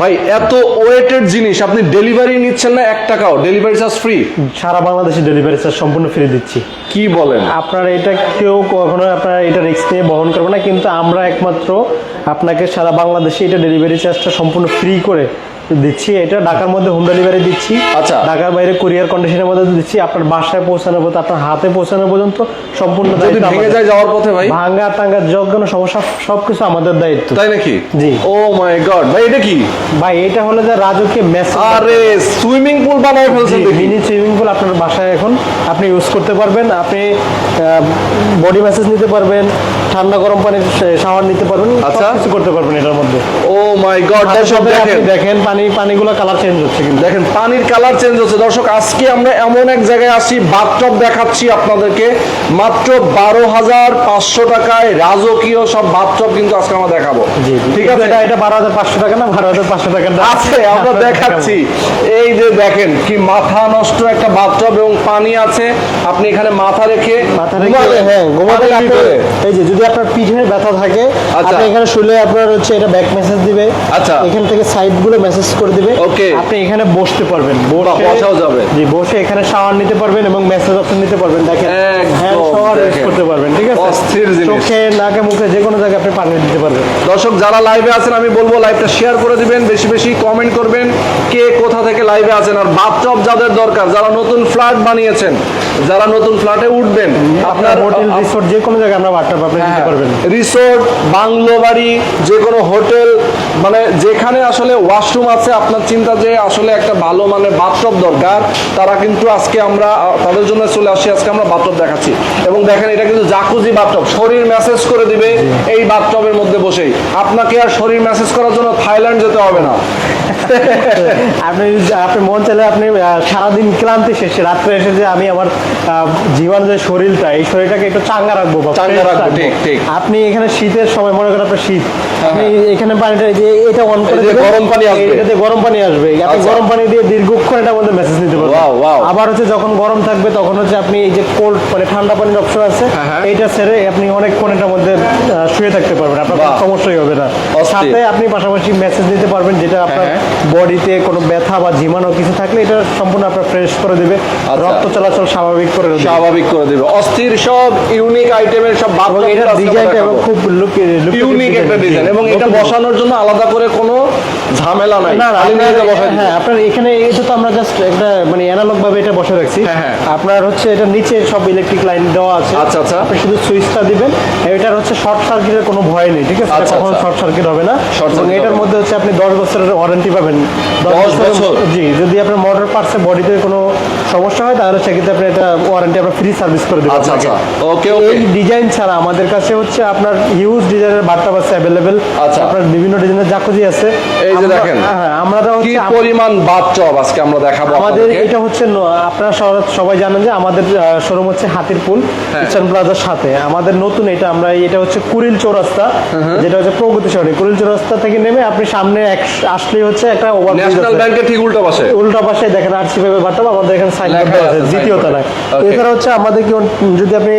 ভাই এত ওয়েটেড জিনিস আপনি ডেলিভারি নিচ্ছেন না এক টাকাও ডেলিভারি চার্জ ফ্রি সারা বাংলাদেশে ডেলিভারি চার্জ সম্পূর্ণ ফ্রি দিচ্ছি। কি বলেন? আপনার এটা কেউ কখনো আপনার এটা রিস্ক নিয়ে বহন করবে না কিন্তু আমরা একমাত্র আপনাকে সারা বাংলাদেশে এটা ডেলিভারি চার্জটা সম্পূর্ণ ফ্রি করে দিচ্ছি এটা ঢাকার মধ্যে হোম ডেলিভারি দিচ্ছি। আচ্ছা। ঢাকার বাইরে কুরিয়ার কন্ডিশনের মধ্যে দিচ্ছি আপনার বাসায় পৌঁছানো পর্যন্ত আপনার হাতে পৌঁছানো পর্যন্ত সম্পূর্ণ যদি দায়িত্ব ভেঙে যায় যাওয়ার পথে ভাই? ভাঙ্গা টাঙ্গা যজ্ঞ সমস্যা সবকিছু আমাদের দায়িত্ব। তাই নাকি? জি। ও মাই গড ভাই এটা কি? ভাই এটা হলো যে রাজকীয় মেসেজ আরে সুইমিং পুল বানায় ফেলছেন দেখি। মিনি সুইমিং পুল আপনার বাসায় এখন আপনি ইউজ করতে পারবেন আপনি বডি ম্যাসেজ নিতে পারবেন ঠান্ডা গরম পানির শাওয়ার নিতে পারবেন আচ্ছা। কিছু করতে পারবেন এটার মধ্যে। ও মাই গড দর্শক দেখেন। দেখেন পানি পানিগুলো কালার চেঞ্জ হচ্ছে কিন্তু। দেখেন পানির কালার চেঞ্জ হচ্ছে। দর্শক আজকে আমরা এমন এক জায়গায় আসি দেখাচ্ছি আপনাদেরকে। মাত্র বারো হাজার পাঁচশো টাকায় রাজকীয় সব কিন্তু আজকে আমরা দেখাবো। ঠিক আছে? এটা এটা বারো হাজার পাঁচশো টাকা না? বারো হাজার পাঁচশো টাকা আছে আমরা দেখাচ্ছি। এই যে দেখেন কি মাথা নষ্ট একটা বাথটব এবং পানি আছে। আপনি এখানে মাথা রেখে মাথা রেখে। হ্যাঁ ঘুমাতে। এই যে যদি আপনার পিঠে ব্যথা থাকে আচ্ছা। আপনি এখানে শুলে আপনার হচ্ছে এটা ব্যাক মেসেজ দিবে আচ্ছা। এখান থেকে সাইডগুলো মেসেজ করে দিবে Okay. আপনি এখানে বসতে পারবেন বসাও যাবে। জি বসে এখানে শাওয়ার নিতে পারবেন এবং মেসেজ অপশন নিতে পারবেন দেখেন হ্যান্ড শাওয়ার ইউজ করতে পারবেন ঠিক আছে অস্থির জিনিস। চোখে নাকে মুখে যে কোনো জায়গায় আপনি পানি দিতে পারবেন দর্শক যারা লাইভে আছেন আমি বলব লাইভটা শেয়ার করে দিবেন বেশি বেশি কমেন্ট করবেন কে কোথা থেকে লাইভে আছেন আর বাথটব যাদের দরকার যারা নতুন ফ্ল্যাট বানিয়েছেন যারা নতুন ফ্ল্যাটে উঠবেন আপনার হোটেল রিসোর্ট যে কোনো জায়গায় আমরা বাথটাব আপনি হ্যাঁ। দিতে পারবেন। রিসোর্ট বাংলো বাড়ি যে কোনো হোটেল মানে যেখানে আসলে ওয়াশরুম আছে আপনার চিন্তা যে আসলে একটা ভালো মানে বাথটব দরকার তারা কিন্তু আজকে আমরা তাদের জন্য চলে আসি আজকে আমরা বাথটব দেখাচ্ছি। এবং দেখেন এটা কিন্তু জাকুজি বাথটব শরীর ম্যাসেজ করে দিবে এই বাথটবের মধ্যে বসেই। আপনাকে আর শরীর ম্যাসেজ করার জন্য থাইল্যান্ড যেতে হবে না। আপনি আপনি মন চাইলে আপনি সারাদিন ক্লান্তি শেষে রাত্রে এসে যে আমি আমার জীবন যে শরীরটা এই শরীরটাকে একটু চাঙ্গা রাখব চাঙ্গা রাখব। ঠিক, ঠিক। আপনি এখানে শীতের সময় মনে করেন আপনার শীত আপনি এখানে পানিটা যে এটা অন করে গরম পানি আসবে। এটাতে গরম পানি আসবে আপনি আচ্ছা। গরম পানি দিয়ে দীর্ঘক্ষণ এটার মধ্যে মেসেজ নিতে পারবেন. আবার হচ্ছে যখন গরম থাকবে তখন হচ্ছে আপনি এই যে কোল্ড মানে ঠান্ডা পানির অপশন আছে হ্যাঁ, হ্যাঁ। ছেড়ে আপনি অনেকক্ষণ এটার মধ্যে শুয়ে থাকতে পারবেন আপনার কোনো সমস্যাই হবে না সাথে আপনি পাশাপাশি মেসেজ দিতে পারবেন যেটা আপনার হ্যাঁ। বডিতে কোনো ব্যথা বা ঝিমানো কিছু থাকলে এটা সম্পূর্ণ আপনার ফ্রেশ করে দেবে আচ্ছা। রক্ত চলাচল স্বাভাবিক করে দেবে। স্বাভাবিক করে দেবে। অস্থির সব ইউনিক আইটেমের সব বাদ এটা ডিজাইনটা এবং খুব লুক ইউনিক একটা ডিজাইন এবং এটা বসানোর জন্য আলাদা করে কোনো ঝামেলা নাই না হ্যাঁ আপনার এখানে এটা তো আমরা জাস্ট একটা মানে অ্যানালগ ভাবে এটা বসে রাখছি। হ্যাঁ, হ্যাঁ। আপনার হচ্ছে এটা নিচে সব ইলেকট্রিক লাইন দেওয়া আছে। আচ্ছা, আচ্ছা। আপনি শুধু সুইচটা দিবেন। এটার হচ্ছে শর্ট সার্কিটের কোনো ভয় নেই ঠিক আছে? আচ্ছা, কখনো আচ্ছা। শর্ট সার্কিট হবে না। এবং এটার মধ্যে হচ্ছে আপনি দশ বছরের ওয়ারেন্টি পাবেন। দশ 10 বছর? জি যদি আপনার মোটর পার্টসে বডিতে কোনো সমস্যা হয় তাহলে সেক্ষেত্রে আপনি এটা ওয়ারেন্টি আমরা ফ্রি সার্ভিস করে দেবো আচ্ছা আচ্ছা। ওকে ওকে ডিজাইন ছাড়া আমাদের কাছে হচ্ছে আপনার হিউজ ডিজাইনের বাট্টাপ আছে অ্যাভেলেবেল আচ্ছা। আপনার বিভিন্ন ডিজাইনের জাকুজি আছে। এই যে দেখেন। হ্যাঁ আমরা কি পরিমাণ আজকে আমরা দেখাবো আমাদের। এটা হচ্ছে আপনারা সবাই জানেন যে আমাদের শোরুম হচ্ছে হাতির পুল হ্যাঁ। ইস্টার্ন প্লাজার সাথে। আমাদের নতুন এটা আমরা এটা হচ্ছে কুড়িল চৌরাস্তা যেটা হচ্ছে প্রগতি কুড়িল চৌরাস্তা থেকে নেমে আপনি সামনে আসলেই হচ্ছে একটা ওভার ন্যাশনাল ব্যাংকের ঠিক উল্টো পাশে। উল্টা পাশে দেখেন আরসি পেপে বাট্টাপ আমাদের এখানে লেখা আছে দ্বিতীয় তলায়। এছাড়া হচ্ছে আমাদের কি যদি আপনি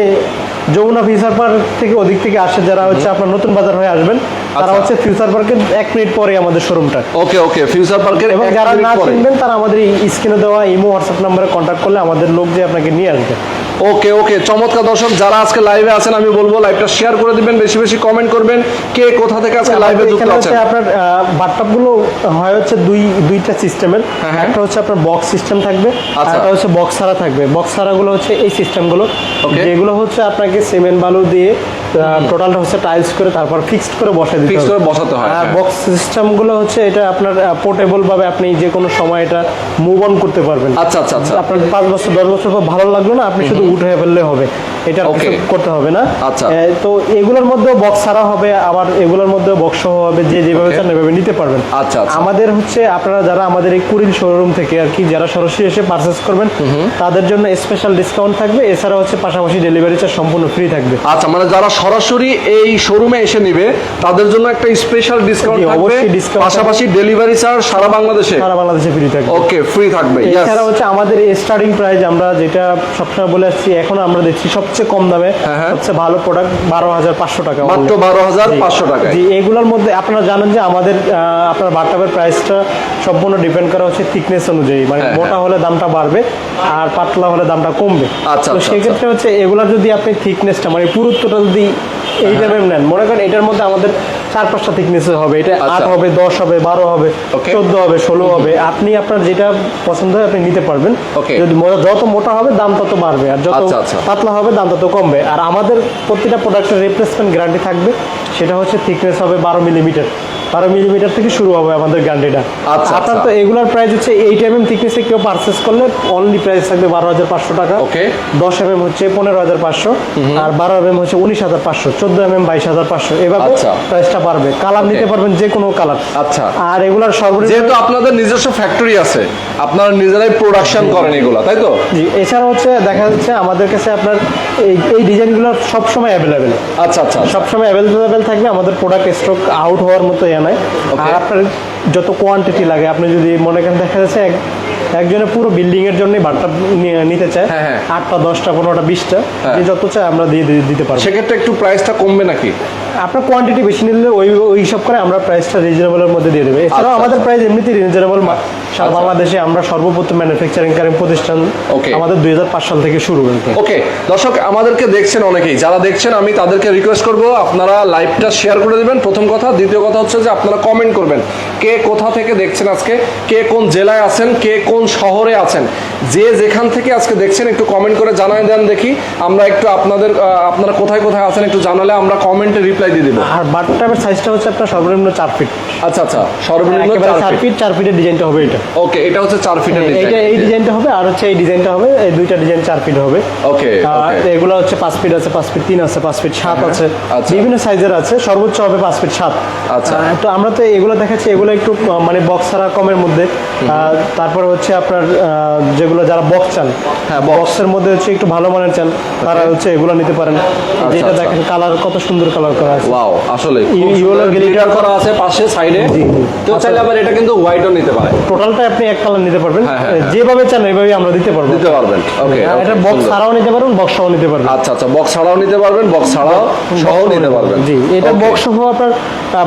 যমুনা ফিউচার পার্ক থেকে ওদিক থেকে আসে যারা হচ্ছে আপনার নতুন বাজার হয়ে আসবেন তারা আচ্ছা। হচ্ছে ফিউচার পার্কের এক মিনিট পরে আমাদের শোরুমটা ওকে ওকে ফিউচার পার্কের এবং যারা না। চিনবেন তারা আমাদের স্ক্রিনে দেওয়া ইমো হোয়াটসঅ্যাপ নাম্বারে কন্ট্যাক্ট করলে আমাদের লোক যে আপনাকে নিয়ে আসবে ওকে ওকে চমৎকার দর্শক যারা আজকে লাইভে আছেন আমি বলব লাইভটা শেয়ার করে দিবেন বেশি বেশি কমেন্ট করবেন কে কোথা থেকে আজকে লাইভে যুক্ত আছেন আপনার বাথটাবগুলো হয় হচ্ছে দুই দুইটা সিস্টেমের হ্যাঁ, হ্যাঁ। একটা হচ্ছে আপনার বক্স সিস্টেম থাকবে আর আচ্ছা। একটা হচ্ছে বক্স ছাড়া থাকবে বক্স ছাড়া গুলো হচ্ছে এই সিস্টেমগুলো Okay. যেগুলো হচ্ছে আপনাকে সিমেন্ট বালু দিয়ে টোটালটা হচ্ছে টাইলস করে তারপর ফিক্সড করে বসে দিতে হবে। করে বসাতে হয়, আর হ্যাঁ। বক্স সিস্টেমগুলো হচ্ছে এটা আপনার পোর্টেবল ভাবে আপনি যে কোনো সময় এটা মুভ অন করতে পারবেন আচ্ছা আচ্ছা আচ্ছা আপনার পাঁচ বছর দশ বছর পর ভালো লাগল না আপনি শুধু উঠে ফেললে হবে। এটা করতে হবে না। আচ্ছা। তো এগুলোর মধ্যেও বক্স ছাড়া হবে আবার এগুলোর মধ্যেও বক্স সহ হবে যে যেভাবে চান এভাবে নিতে পারবেন। আচ্ছা, আচ্ছা। আমাদের হচ্ছে আপনারা যারা আমাদের এই কুড়িল শোরুম থেকে আর কি যারা সরাসরি এসে পারচেস করবেন তাদের জন্য স্পেশাল ডিসকাউন্ট থাকবে। এছাড়া হচ্ছে পাশাপাশি ডেলিভারি চার্জ সম্পূর্ণ ফ্রি থাকবে। আচ্ছা মানে যারা সরাসরি এই শোরুমে এসে নিবে তাদের জন্য একটা স্পেশাল ডিসকাউন্ট থাকবে। পাশাপাশি ডেলিভারি চার্জ সারা বাংলাদেশে? সারা বাংলাদেশে ফ্রি থাকবে। ওকে ফ্রি থাকবে এছাড়া হচ্ছে আমাদের স্টার্টিং প্রাইস আমরা যেটা সবসময় বলে আসছি এখন আমরা দেখছি সবচেয়ে সবচেয়ে কম দামে হ্যাঁ, হ্যাঁ। সবচেয়ে ভালো প্রোডাক্ট বারো হাজার পাঁচশো টাকা মাত্র বারো হাজার পাঁচশো টাকা জি এগুলোর মধ্যে আপনারা জানেন যে আমাদের আপনার বাটাবের প্রাইসটা সম্পূর্ণ ডিপেন্ড করা হচ্ছে থিকনেস অনুযায়ী। মানে হ্যাঁ, মোটা হলে দামটা বাড়বে আর পাতলা হলে দামটা কমবে। আচ্ছা, তো আচ্ছা, সেক্ষেত্রে হচ্ছে এগুলার যদি আপনি থিকনেসটা মানে পুরুত্বটা যদি এই টাইপের নেন মনে করেন এটার মধ্যে আমাদের চার পাঁচটা থিকনেস হবে এটা আচ্ছা। আট হবে দশ হবে বারো হবে. চোদ্দ হবে ষোলো হবে আপনি আপনার যেটা পছন্দ হয় আপনি নিতে পারবেন. যদি যত মোটা হবে দাম তত বাড়বে আর যত আচ্ছা, আচ্ছা। পাতলা হবে দাম তত কমবে আর আমাদের প্রতিটা প্রোডাক্টের রিপ্লেসমেন্ট গ্যারান্টি থাকবে সেটা হচ্ছে থিকনেস হবে বারো মিলিমিটার বারো মিলিমিটার থেকে শুরু হবে আমাদের গ্যারান্টিটা আচ্ছা, আপনার আচ্ছা। তো এগুলার প্রাইস হচ্ছে এইট এম এম থিকনেসে কেউ পারচেস করলে অনলি প্রাইস থাকবে বারো হাজার পাঁচশো টাকা। ওকে দশ এম এম হচ্ছে পনেরো হাজার পাঁচশো। আর বারো এম এম হচ্ছে উনিশ হাজার পাঁচশো। চোদ্দ এম এম বাইশ হাজার পাঁচশো। এভাবে। প্রাইসটা বাড়বে। কালার নিতে পারবেন যে কোনো কালার আচ্ছা। আর এগুলার সর্বনিম্ন যেহেতু আপনাদের নিজস্ব ফ্যাক্টরি আছে আপনারা নিজেরাই প্রোডাকশন করেন এগুলা তাই তো? জি এছাড়া হচ্ছে দেখা যাচ্ছে আমাদের কাছে আপনার এই এই ডিজাইনগুলো সবসময় অ্যাভেলেবেল আচ্ছা আচ্ছা সব সবসময় অ্যাভেলেবেল থাকবে আমাদের প্রোডাক্ট স্টক আউট হওয়ার মতো ইয়ে নয়. আর আপনার যত কোয়ান্টিটি লাগে আপনি যদি মনে করেন দেখা যাচ্ছে এক একজনের পুরো বিল্ডিং এর জন্যই বাটটা নিতে চায়। হ্যাঁ, হ্যাঁ। আটটা দশটা পনেরোটা বিশটা। হ্যাঁ। যে যত চায় আমরা দিয়ে দিতে পারব। সেক্ষেত্রে একটু প্রাইসটা কমবে নাকি? আপনার কোয়ান্টিটি বেশি নিলে ওই ওই হিসাব করে আমরা প্রাইসটা রিজনেবলের মধ্যে দিয়ে দেবে। এছাড়াও আচ্ছা, আমাদের আচ্ছা। প্রাইস এমনিতেই রিজনেবল সারা বাংলাদেশে আমরা সর্বপ্রথম ম্যানুফ্যাকচারিং কারিং প্রতিষ্ঠান. আমাদের দুই হাজার পাঁচ সাল থেকে শুরু হয়েছে। ওকে দর্শক আমাদেরকে দেখছেন অনেকেই। যারা দেখছেন আমি তাদেরকে রিকোয়েস্ট করব আপনারা লাইভটা শেয়ার করে দেবেন। প্রথম কথা। দ্বিতীয় কথা হচ্ছে যে আপনারা কমেন্ট করবেন। কে কোথা থেকে দেখছেন আজকে? কে কোন জেলায় আছেন? কে কোন শহরে আছেন? যে যেখান থেকে আজকে দেখছেন একটু কমেন্ট করে জানাই দেন দেখি। আমরা একটু আপনাদের আপনারা কোথায় কোথায় আছেন একটু জানালে আমরা কমেন্টে রিপ্লাই দিয়ে দিব। আর বাটটাপের সাইজটা হচ্ছে আপনার সর্বনিম্ন চার ফিট আচ্ছা আচ্ছা সর্বনিম্ন চার চার ফিট চার ফিটের ডিজাইনটা হবে এটা। ওকে এটা হচ্ছে চার ফিটের এইটা এই ডিজাইনটা হবে আর হচ্ছে এই ডিজাইনটা হবে এই দুইটা ডিজাইন চার ফিট হবে। ওকে আর এগুলো হচ্ছে পাঁচ ফিট আছে পাঁচ ফিট তিন আছে পাঁচ ফিট সাত আছে। আচ্ছা। বিভিন্ন সাইজের আছে সর্বোচ্চ হবে পাঁচ ফিট সাত। আচ্ছা। তো আমরা তো এগুলো দেখাচ্ছি এগুলো একটু মানে বক্স ছাড়া কমের মধ্যে। তারপরে হচ্ছে আপনার যেগুলো যারা বক্স চান হ্যাঁ, বক্সের মধ্যে হচ্ছে একটু ভালো মানের চান তারা হচ্ছে এগুলো নিতে পারেন। যেটা আচ্ছা। দেখেন কালার কত সুন্দর কালার করা আছে। ওয়াও আসলে ইয়েলো গ্লিটার করা আছে পাশে সাইডে জি, জি। কেউ চাইলে আবার এটা কিন্তু হোয়াইটও নিতে পারে। টোটালটা আপনি এক কালার নিতে পারবেন। হ্যাঁ, হ্যাঁ, হ্যাঁ। যেভাবে চান এইভাবে আমরা দিতে পারব। দিতে পারবেন। ওকে এটা বক্স ছাড়াও নিতে পারবেন বক্সটাও নিতে পারবেন। আচ্ছা আচ্ছা বক্স ছাড়াও নিতে পারবেন বক্স ছাড়াও সহ নিতে পারবেন। জি এটা বক্স সহ আপনার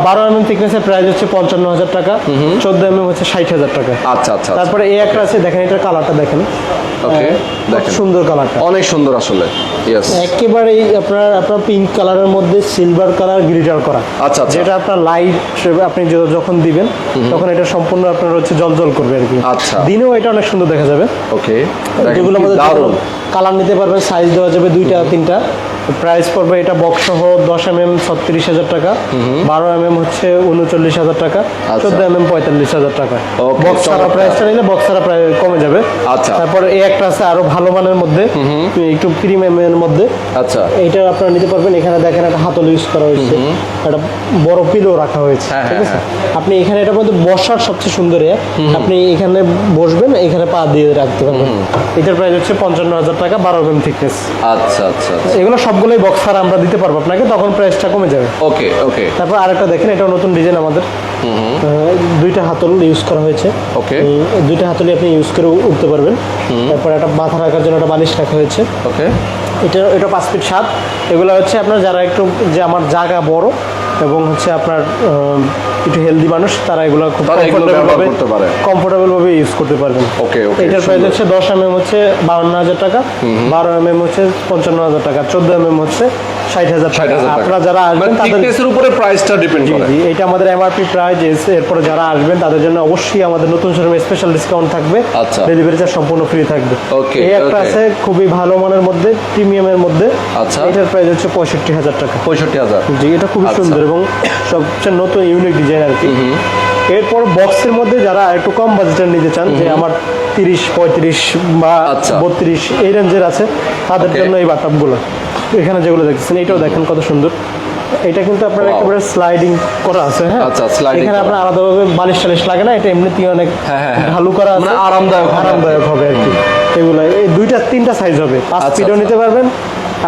বারো এমএম এম থিকনেসের প্রাইস হচ্ছে পঞ্চান্ন হাজার টাকা চোদ্দ এম এম হচ্ছে ষাট হাজার টাকা। আচ্ছা আচ্ছা তারপরে এই একটা আছে দেখেন এটার কালারটা দেখেন। ওকে দেখেন। সুন্দর কালারটা। অনেক সুন্দর আসলে ইয়েস একেবারেই আপনার আপনার পিঙ্ক কালারের মধ্যে সিলভার কালার গ্লিটার করা। আচ্ছা, আচ্ছা। যেটা আপনার লাইট আপনি যখন দিবেন তখন এটা সম্পূর্ণ আপনার হচ্ছে জল জল করবে আর কি। আচ্ছা। দিনেও এটা অনেক সুন্দর দেখা যাবে। ওকে মধ্যে কালার নিতে পারবেন সাইজ দেওয়া যাবে দুইটা তিনটা। প্রাইস পড়বে এটা বক্স সহ দশ এম এম ছত্রিশ হাজার টাকা বারো এম এম হচ্ছে উনচল্লিশ হাজার টাকা আচ্ছা। চোদ্দ এম এম পঁয়তাল্লিশ হাজার টাকা। বক্স ছাড়া। প্রাইসটা নিলে বক্স ছাড়া প্রায় কমে যাবে। আচ্ছা। তারপরে এই একটা আছে আরও ভালো মানের মধ্যে একটু প্রিমিয়াম এর মধ্যে। আচ্ছা। এইটা আপনারা নিতে পারবেন এখানে দেখেন একটা হাতল ইউজ করা হয়েছে। একটা বড় পিলো রাখা হয়েছে হ্যাঁ, ঠিক হ্যাঁ, আছে? আপনি এখানে এটার মধ্যে বসার সবচেয়ে সুন্দর এ, আপনি এখানে বসবেন এখানে পা দিয়ে রাখতে পারবেন। এটার প্রাইস হচ্ছে পঞ্চান্ন হাজার টাকা বারো এম এম থিকনেস আচ্ছা আচ্ছা। এগুলো সবগুলোই বক্সার আমরা দিতে পারব আপনাকে তখন প্রাইসটা কমে যাবে। ওকে ওকে তারপর আরেকটা দেখেন এটা নতুন ডিজাইন আমাদের। দুইটা হাতল ইউজ করা হয়েছে। ওকে দুইটা হাতলই আপনি ইউজ করে উঠতে পারবেন। তারপর একটা মাথা রাখার জন্য একটা বালিশ রাখা হয়েছে। ওকে এটা এটা পাঁচ ফিট সাত। এগুলো হচ্ছে আপনার যারা একটু যে আমার জায়গা বড় এবং হচ্ছে আপনার একটু হেলদি মানুষ তারা এগুলো খুব। কমফোর্টেবল ভাবে ইউজ করতে পারবেন। ওকে ওকে এটার প্রাইস হচ্ছে দশ এম এম হচ্ছে বাউন্ন হাজার টাকা বারো এম এম হচ্ছে পঞ্চান্ন হাজার টাকা চোদ্দ এম এম হচ্ছে ষাট হাজার ষাট টাকা হাজার টাকা। আপনারা যারা আসবেন মানে তাদের উপরে প্রাইসটা ডিপেন্ড করে। এটা আমাদের এমআরপি প্রাইস এরপরে যারা আসবেন তাদের জন্য অবশ্যই আমাদের নতুন শোরুমে স্পেশাল ডিসকাউন্ট থাকবে। আচ্ছা। ডেলিভারি চার্জ সম্পূর্ণ ফ্রি থাকবে। Okay, এই একটা আছে খুবই ভালো মানের মধ্যে প্রিমিয়ামের মধ্যে। আচ্ছা। এটার প্রাইস হচ্ছে পঁয়ষট্টি হাজার টাকা। পঁয়ষট্টি হাজার। জি এটা খুবই আচ্ছা। সুন্দর এবং সবচেয়ে নতুন ইউনিক ডিজাইন আর কি। এরপর বক্সের মধ্যে যারা একটু কম বাজেটের নিতে চান যে আমার তিরিশ পঁয়ত্রিশ বা আচ্ছা। বত্রিশ এই রেঞ্জের আছে তাদের জন্য এই বাটআপগুলো এখানে যেগুলো দেখতেছেন এটাও দেখেন কত সুন্দর। এটা কিন্তু আপনার একেবারে স্লাইডিং করা আছে হ্যাঁ? আচ্ছা, sliding এখানে। আপনার আলাদাভাবে বালিশ টালিশ লাগে না এটা এমনিতেই অনেক হ্যাঁ, হ্যাঁ, হ্যাঁ। ভালো করা আছে। মানে আরামদায়ক আরামদায়ক হবে আর কি। এগুলো এই দুইটা তিনটা সাইজ হবে। পাঁচ আচ্ছা, ফিটও আচ্ছা। নিতে পারবেন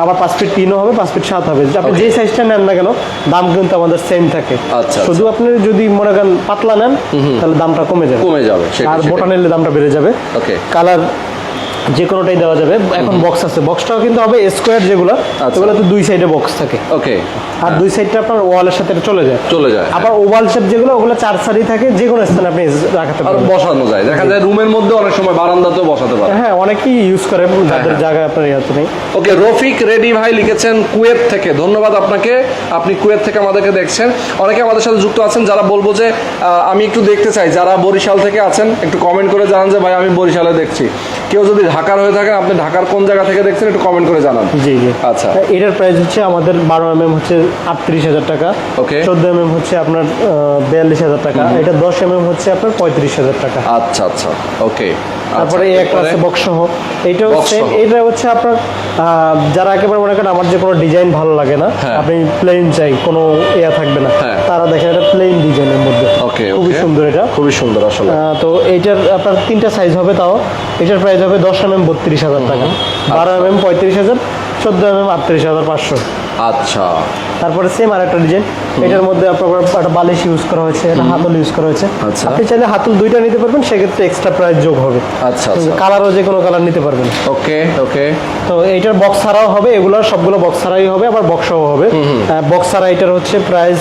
আবার পাঁচ ফিট তিনও হবে পাঁচ ফিট সাত হবে। আপনি. যে সাইজটা নেন না কেন দাম কিন্তু আমাদের সেম থাকে। আচ্ছা, শুধু আপনি যদি মনে করেন পাতলা নেন তাহলে দামটা কমে যাবে। কমে যাবে আর বোটা নিলে দামটা বেড়ে যাবে। ওকে কালার যে কোনোটাই দেওয়া যাবে। এখন বক্স আছে। বক্সটাও কিন্তু হবে স্কোয়ার যেগুলো আচ্ছা। এগুলো তো দুই সাইডে বক্স থাকে। ওকে আর দুই সাইডটা আপনার ওয়ালের সাথে চলে যায়। চলে যায় আবার ওভাল শেপ যেগুলো ওগুলো চার সারি থাকে যে কোনো স্থানে আপনি রাখাতে আর বসানো যায়। দেখা যায় রুমের মধ্যে অনেক সময় বারান্দাতেও বসাতে পারে। হ্যাঁ অনেকেই ইউজ করে যাদের হ্যাঁ। জায়গায় আপনার ইয়াতে নেই। ওকে রফিক রেডি ভাই লিখেছেন কুয়েত থেকে। ধন্যবাদ আপনাকে। আপনি কুয়েত থেকে আমাদেরকে দেখছেন। অনেকে আমাদের সাথে যুক্ত আছেন যারা বলব যে আমি একটু দেখতে চাই। যারা বরিশাল থেকে আছেন একটু কমেন্ট করে জানান যে ভাই আমি বরিশালে দেখছি। কেউ যদি ঢাকার হয়ে থাকেন আপনি ঢাকার কোন জায়গা থেকে দেখছেন একটু কমেন্ট করে জানান। জি জি। আচ্ছা। এটার প্রাইস হচ্ছে আমাদের বারো এম এম হচ্ছে আটত্রিশ হাজার টাকা। Okay. চোদ্দ এম এম হচ্ছে আপনার বিয়াল্লিশ হাজার টাকা। এটা দশ এম এম হচ্ছে আপনার পঁয়ত্রিশ হাজার টাকা। আচ্ছা আচ্ছা। ওকে। তারপরে এই একটা আছে বক্স সহ। সেম সহ। এটা হচ্ছে আপনার যারা একেবারে মনে করেন আমার যে কোনো ডিজাইন ভালো লাগে না হ্যাঁ। আপনি প্লেন চাই কোনো ইয়া থাকবে না। হ্যাঁ। তারা দেখেন এটা প্লেন ডিজাইনের মধ্যে। ওকে খুবই সুন্দর এটা। খুবই সুন্দর আসলে। তো এইটার আপনার তিনটা সাইজ হবে তাও। এটার প্রাইস হবে দশ এম এম বত্রিশ হাজার টাকা। বারো এম এম পঁয়ত্রিশ হাজার চোদ্দ এম এম আটত্রিশ হাজার পাঁচশো। আচ্ছা। তারপরে সেম আর একটা ডিজাইন এটার মধ্যে আপনার একটা বালিশ ইউজ করা হয়েছে একটা হাতল ইউজ করা হয়েছে। আচ্ছা। আপনি চাইলে হাতল দুইটা নিতে পারবেন সেক্ষেত্রে এক্সট্রা প্রাইস যোগ হবে। আচ্ছা আচ্ছা। কালারও যে কোনো কালার নিতে পারবেন। ওকে ওকে। তো এইটার বক্স ছাড়াও হবে এগুলোর সবগুলো বক্স ছাড়াই হবে আবার বক্সও হবে। বক্স ছাড়া এটার হচ্ছে প্রাইস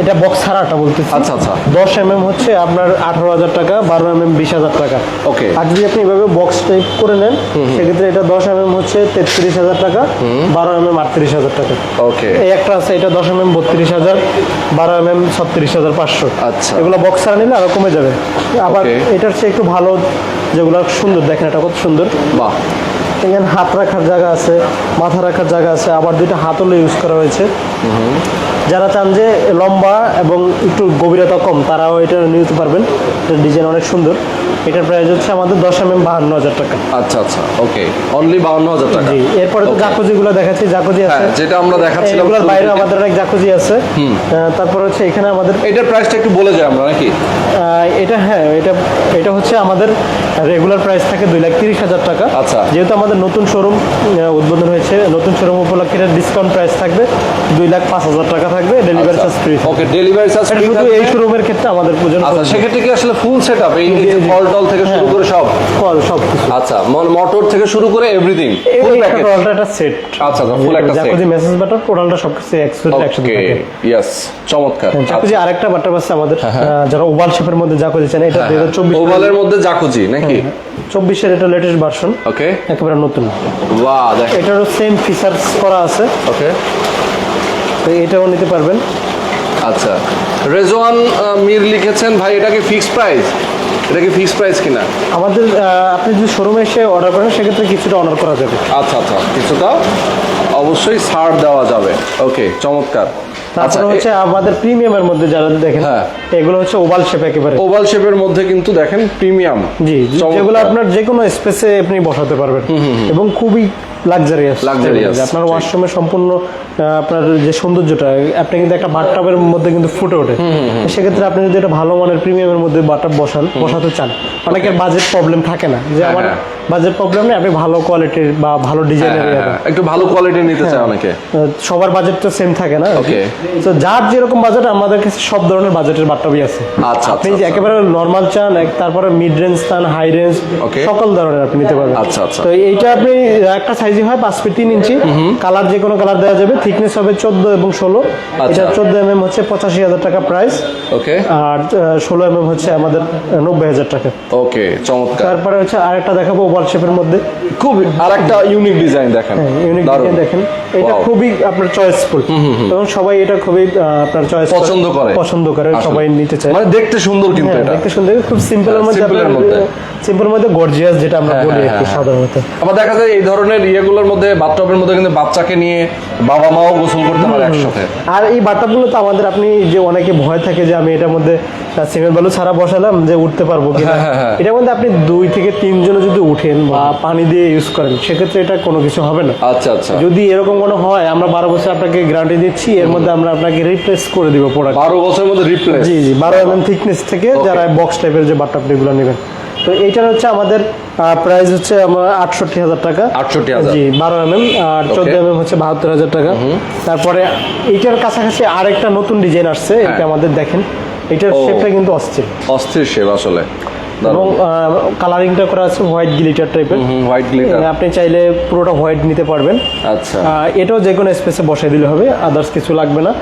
এটা বক্স ছাড়াটা বলতেছি। আচ্ছা আচ্ছা। দশ এম এম হচ্ছে আপনার আঠারো হাজার টাকা বারো এম এম বিশ হাজার টাকা। ওকে আর যদি আপনি এভাবে বক্স টাইপ করে নেন সেক্ষেত্রে এটা দশ এম এম হচ্ছে তেত্রিশ হাজার টাকা বারো এম এম আটত্রিশ হাজার টাকা। ওকে এই একটা আছে এটা দশ এম এম বত্রিশ হাজার বারো এম এম ছত্রিশ হাজার পাঁচশো। আচ্ছা। এগুলো বক্স ছাড়া নিলে আরও কমে যাবে। আবার এটার চেয়ে একটু ভালো যেগুলো সুন্দর দেখেন এটা কত সুন্দর। বাহ। এখানে হাত রাখার জায়গা আছে মাথা রাখার জায়গা আছে আবার দুইটা হাতলও ইউজ করা হয়েছে। যারা চান যে লম্বা এবং একটু গভীরতা কম, তারাও এটা নিতে পারবেন। ডিজাইন অনেক সুন্দর। এটার প্রাইস হচ্ছে আমাদের দশ এম এম বাহান্ন হাজার টাকা। আচ্ছা আচ্ছা ওকে অনলি বাউন্ন হাজার টাকা। জি এরপরে তো. জাকুজি গুলো দেখাচ্ছি জাকুজি আছে। হ্যাঁ যেটা আমরা দেখাচ্ছিলাম এগুলোর বাইরে আমাদের অনেক জাকুজি আছে। তারপর হচ্ছে এখানে আমাদের এটার প্রাইসটা একটু বলে যাই আমরা নাকি? এটা হ্যাঁ এটা এটা হচ্ছে আমাদের রেগুলার প্রাইস থাকে দুই লাখ তিরিশ হাজার টাকা। আচ্ছা। যেহেতু আমাদের নতুন শোরুম উদ্বোধন হয়েছে নতুন শোরুম উপলক্ষে এটা ডিসকাউন্ট প্রাইস থাকবে দুই লাখ পাঁচ হাজার টাকা থাকবে delivery charge free okay delivery charge শুধু এই শোরুমের ক্ষেত্রে আমাদের পুজো আচ্ছা সেক্ষেত্রে কি আসলে ফুল সেট আপ এই এই টল থেকে শুরু করে সব? সব কিছু। আচ্ছা মোটর থেকে শুরু করে এভরিথিং ফুল প্যাকেজ টোটালটা একটা সেট আচ্ছা আচ্ছা ফুল একটা সেট জাকুজি মেসেজ বাটার টোটালটা সব কিছু একসাথে একসাথে থাকে। ইয়েস চমৎকার। জাকুজি আরেকটা বাটার আছে আমাদের যারা ওভাল শেপের মধ্যে জাকুজি চান এটা দুই হাজার চব্বিশ ওভালের মধ্যে জাকুজি নাকি? চব্বিশের এটা লেটেস্ট ভার্সন ওকে একেবারে নতুন। বাহ দেখ। এটারও সেম ফিচার্স করা আছে। ওকে তো এটাও নিতে পারবেন। আচ্ছা। রেজওয়ান মির লিখেছেন ভাই এটা কি ফিক্স প্রাইস এটা কি ফিক্স প্রাইস কিনা? আমাদের আপনি যদি শোরুমে এসে অর্ডার করেন সেক্ষেত্রে কিছুটা অনার করা যাবে। আচ্ছা আচ্ছা কিছুটা অবশ্যই ছাড় দেওয়া যাবে। ওকে চমৎকার। আচ্ছা তারপরে হচ্ছে আমাদের প্রিমিয়ামের মধ্যে যারা দেখেন হ্যাঁ। এগুলো হচ্ছে ওভাল শেপ একেবারে। ওভাল শেপের মধ্যে কিন্তু দেখেন প্রিমিয়াম জি যেগুলো আপনার যে কোনো স্পেসে আপনি বসাতে পারবেন। এবং খুবই লাক্সারিয়াস Luxurious, আপনার ঠিক। ওয়াশরুমের সম্পূর্ণ আপনার যে সৌন্দর্যটা আপনি কিন্তু একটা বাথটাবের মধ্যে কিন্তু ফুটে ওঠে। সেক্ষেত্রে আপনি যদি একটা ভালো মানের প্রিমিয়ামের মধ্যে বাথটাব বসান বসাতে চান অনেকের বাজেট প্রবলেম থাকে না। যে আমার হ্যাঁ। বাজেট প্রবলেম নেই আপনি ভালো কোয়ালিটির বা ভালো ডিজাইনের হ্যাঁ, একটু ভালো কোয়ালিটি নিতে চায় অনেকে। সবার বাজেট তো সেম থাকে না। Okay. তো যার যেরকম বাজেট আমাদের কাছে সব ধরনের বাজেটের বাথটাবই আছে। আচ্ছা, আপনি আচ্ছা, যে আচ্ছা। একেবারে নর্মাল চান তারপরে মিড রেঞ্জ চান হাই রেঞ্জ. সকল ধরনের আপনি নিতে পারবেন। আচ্ছা, আচ্ছা। তো এইটা আপনি একটা সাইজই হয় পাঁচ ফিট তিন ইঞ্চি। কালার যে কোনো কালার দেওয়া যাবে। থিকনেস হবে চোদ্দ এবং ষোলো। আচ্ছা। এটা চোদ্দ এম এম হচ্ছে পঁচাশি হাজার টাকা প্রাইস ওকে আর ষোলো এম এম হচ্ছে আমাদের নব্বই হাজার টাকা। ওকে চমৎকার। তারপরে হচ্ছে আরেকটা দেখাবো ওভাল শেপের মধ্যে। খুব আরেকটা ইউনিক ডিজাইন দেখেন। ইউনিক ডিজাইন দেখেন। এটা খুবই আপনার চয়েসফুল এবং সবাই এটা খুবই আপনার চয়েস পছন্দ করে। পছন্দ করে সবাই নিতে চায়। মানে দেখতে সুন্দর কিন্তু হ্যাঁ, এটা। দেখতে সুন্দর। খুব সিম্পলের হ্যাঁ, মধ্যে এর মধ্যে। সিম্পলের মধ্যে গর্জিয়াস যেটা আমরা হ্যাঁ, বলি হ্যাঁ, সাধারণত। আবার দেখা যায় এই ধরনের ইয়েগুলোর মধ্যে বাথটবের মধ্যে কিন্তু বাচ্চাকে নিয়ে বাবা মাও গোসল করতে পারে একসাথে। আর এই বাটাগুলো তো আমাদের আপনি যে অনেকে ভয় থাকে যে আমি এটার মধ্যে সিমেন্ট বালু ছাড়া বসালাম যে উঠতে পারব কিনা। এটার মধ্যে আপনি দুই থেকে তিন তিনজনে যদি উঠেন বা পানি দিয়ে ইউজ করেন সেক্ষেত্রে এটা কোনো কিছু হবে না। আচ্ছা আচ্ছা। যদি এরকম কোনো হয় আমরা বারো বছর আপনাকে গ্যারান্টি দিচ্ছি এর মধ্যে আমরা আপনাকে রিপ্লেস করে দিব প্রোডাক্ট বারো বছরের মধ্যে রিপ্লেস জি জি বারো এম থিকনেস থেকে যারা বক্স টাইপের যে বাট্টাপ এগুলো নেবেন। তো এইটার হচ্ছে আমাদের প্রাইস হচ্ছে আমার আটষট্টি হাজার টাকা। 68,000 জি বারো এম এম আর চোদ্দ এম এম হচ্ছে বাহাত্তর হাজার টাকা। তারপরে এইটার কাছাকাছি আরেকটা নতুন ডিজাইন আসছে এটা হ্যাঁ। আমাদের দেখেন এটার। শেপটা কিন্তু অস্থির। অস্থির শেপ আসলে। এবং কালারিংটা করা আছে হোয়াইট গ্লিটার টাইপের হোয়াইট গ্লিটার আপনি চাইলে পুরোটা হোয়াইট নিতে পারবেন। আচ্ছা। এটাও যে কোনো স্পেসে বসাই দিলে হবে আদার্স কিছু লাগবে না।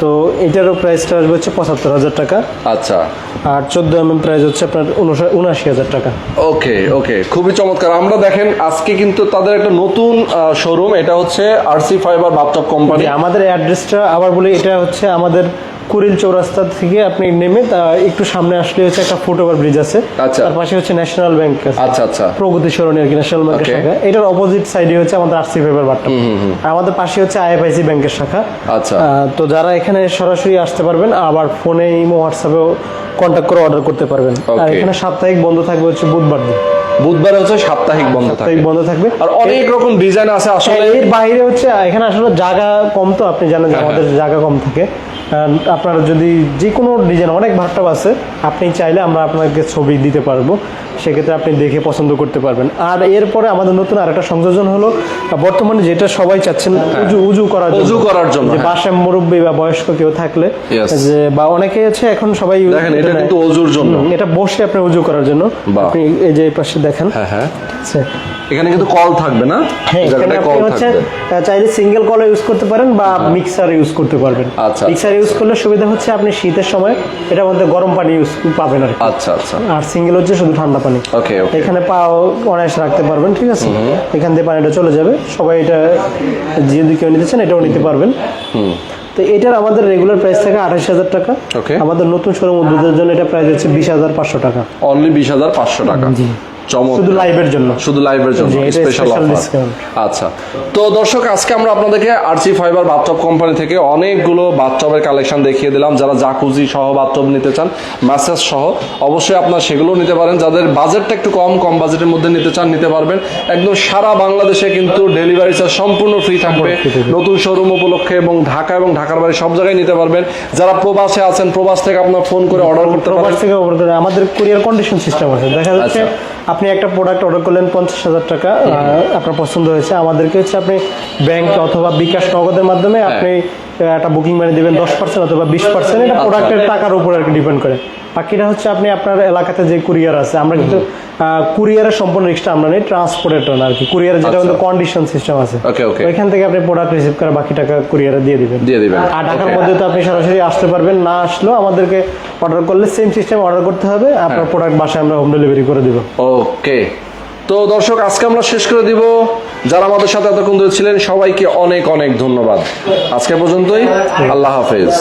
তো এটারও প্রাইসটা আসবে হচ্ছে পঁচাত্তর হাজার টাকা। আচ্ছা। আর চোদ্দ এম এম প্রাইস হচ্ছে আপনার উনআশি হাজার টাকা। ওকে ওকে খুবই চমৎকার। আমরা দেখেন আজকে কিন্তু তাদের একটা নতুন শোরুম এটা হচ্ছে আরসি ফাইবার বাথটব কোম্পানি আমাদের অ্যাড্রেসটা আবার বলি এটা হচ্ছে আমাদের কুড়িল চৌরাস্তা থেকে আপনি নেমে একটু সামনে আসলে হচ্ছে একটা ফুটওভার ব্রিজ আছে। আচ্ছা। তার পাশে হচ্ছে ন্যাশনাল ব্যাংক আচ্ছা আচ্ছা। প্রগতি সরণি আর কি ন্যাশনাল ব্যাংকের. শাখা। এটার অপোজিট সাইডে হচ্ছে আমাদের আরসি পেপার বাট্টা আমাদের পাশে হচ্ছে আইএফআইসি ব্যাংকের শাখা। আচ্ছা। তো যারা এখানে সরাসরি আসতে পারবেন আবার ফোনে ইমো হোয়াটসঅ্যাপেও কন্ট্যাক্ট করে অর্ডার করতে পারবেন। আর এখানে সাপ্তাহিক বন্ধ থাকবে হচ্ছে বুধবার দিন। বুধবার হচ্ছে সাপ্তাহিক বন্ধ থাকবে বন্ধ থাকবে। আর অনেক রকম ডিজাইন আছে আসলে এর বাইরে হচ্ছে এখানে আসলে জায়গা কম তো আপনি জানেন যে হ্যাঁ, আমাদের জায়গা কম থাকে। আপনার যদি যে কোনো ডিজাইন অনেক ভাট্টাব আছে। আপনি চাইলে আমরা আপনাকে ছবি দিতে পারব। সেক্ষেত্রে আপনি দেখে পছন্দ করতে পারবেন। আর এরপরে আমাদের নতুন আরেকটা সংযোজন হলো বর্তমানে যেটা সবাই চাচ্ছেন উজু উজু করার উজু করার জন্য, হ্যাঁ। বাসায় মুরব্বী বা বয়স্ক কেউ থাকলে যে বা অনেকে আছে এখন সবাই দেখেন এটা কিন্তু অজুর জন্য। এটা বসে আপনি উজু করার জন্য। আপনি এই যে পাশে দেখেন। হ্যাঁ হ্যাঁ। আচ্ছা। এখানে কিন্তু কল থাকবে না? হ্যাঁ এখানে কল থাকবে। চাইলে সিঙ্গেল কলও ইউজ করতে পারেন বা মিক্সার ইউজ করতে পারবেন। আচ্ছা। মিক্সার ইউজ করলে সুবিধা হচ্ছে আপনি শীতের সময় এটার মধ্যে গরম পানি ইউজ পাবেন আর আচ্ছা আচ্ছা। আর সিঙ্গেল হচ্ছে শুধু ঠান্ডা পানি। ওকে ওকে এখানে পাও অনায়াস রাখতে পারবেন ঠিক আছে? এখান থেকে পানিটা চলে যাবে। সবাই এটা যদি কেউ নিতে চান এটাও নিতে পারবেন। তো এটার আমাদের রেগুলার প্রাইস থাকে আঠাশ হাজার টাকা। ওকে আমাদের নতুন শোরুম উদ্বোধনের জন্য এটা প্রাইস হচ্ছে বিশ হাজার পাঁচশো টাকা। অনলি বিশ হাজার পাঁচশো টাকা। জি। চমৎকার। শুধু লাইভের জন্য। শুধু লাইভের জন্য স্পেশাল অফার আচ্ছা তো দর্শক আজকে আমরা আপনাদেরকে আরসি ফাইবার বাথটব কোম্পানি থেকে অনেকগুলো বাথটবের কালেকশন দেখিয়ে দিলাম। যারা জাকুজি সহ বাথটব নিতে চান ম্যাসেজ সহ অবশ্যই আপনারা সেগুলো নিতে পারেন। যাদের বাজেটটা একটু কম কম বাজেটের মধ্যে নিতে চান নিতে পারবেন। একদম সারা বাংলাদেশে কিন্তু ডেলিভারি চার্জ সম্পূর্ণ ফ্রি থাকবে। নতুন শোরুম উপলক্ষে এবং ঢাকা এবং ঢাকার বাইরে সব জায়গায় নিতে পারবেন। যারা প্রবাসে আছেন প্রবাস থেকে আপনার ফোন করে অর্ডার করতে থেকে অর্ডার করে। আমাদের কুরিয়ার কন্ডিশন সিস্টেম আছে। দেখা যাচ্ছে আচ্ছা। আপনি একটা প্রোডাক্ট অর্ডার করলেন পঞ্চাশ হাজার টাকা আপনার পছন্দ হয়েছে আমাদেরকে হচ্ছে আপনি ব্যাংক অথবা বিকাশ নগদের মাধ্যমে হ্যাঁ। আপনি একটা বুকিং মানে দেবেন দশ পার্সেন্ট অথবা বিশ পার্সেন্ট এটা আচ্ছা। প্রোডাক্টের টাকার উপর আর কি ডিপেন্ড করে। বাকিটা হচ্ছে আপনি আপনার এলাকাতে যে কুরিয়ার আছে আমরা কিন্তু কুরিয়ারের সম্পূর্ণ রিক্সটা আমরা নেই ট্রান্সপোর্টের আর কি। কুরিয়ারের যেটা আচ্ছা। কিন্তু কন্ডিশন সিস্টেম আছে. ওইখান থেকে আপনি প্রোডাক্ট রিসিভ করে বাকি টাকা কুরিয়ারে দিয়ে দিবেন। দিয়ে দিবেন। আর টাকার মধ্যে তো আপনি সরাসরি আসতে পারবেন না আসলেও আমাদেরকে অর্ডার করলে সেম সিস্টেম অর্ডার করতে হবে আপনার প্রোডাক্ট বাসায় আমরা হোম ডেলিভারি করে দিব। ওকে তো দর্শক, আজকে আমরা শেষ করে দিব। যারা আমাদের সাথে এতক্ষণ ধরে ছিলেন, সবাইকে অনেক অনেক ধন্যবাদ। আজকে পর্যন্তই, আল্লাহ হাফেজ।